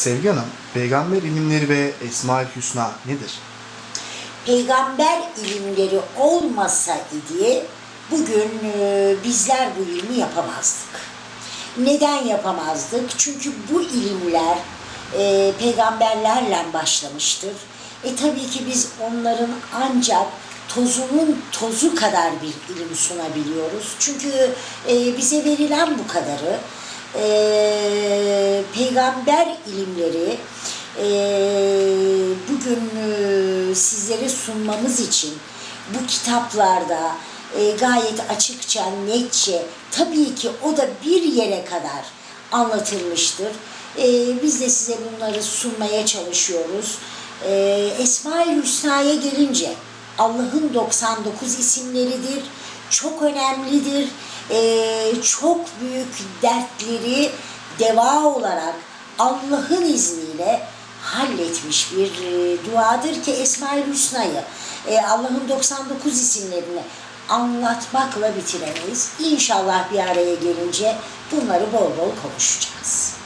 Sevgi Hanım, peygamber ilimleri ve Esma-ül Hüsna nedir? Peygamber ilimleri olmasa idi bugün e, bizler bu ilmi yapamazdık. Neden yapamazdık? Çünkü bu ilimler e, peygamberlerle başlamıştır. E tabii ki biz onların ancak tozunun tozu kadar bir ilim sunabiliyoruz. Çünkü e, bize verilen bu kadarı. E, peygamber ilimleri e, bugün e, sizlere sunmamız için bu kitaplarda e, gayet açıkça, netçe, tabii ki o da bir yere kadar anlatılmıştır. E, biz de size bunları sunmaya çalışıyoruz. E, Esma-i Hüsna'ya gelince Allah'ın 99 isimleridir, çok önemlidir, e, çok büyük dertleri deva olarak Allah'ın izniyle halletmiş bir e, duadır ki Esma-ül Hüsna'yı e, Allah'ın 99 isimlerini anlatmakla bitiremeyiz. İnşallah bir araya gelince bunları bol bol konuşacağız.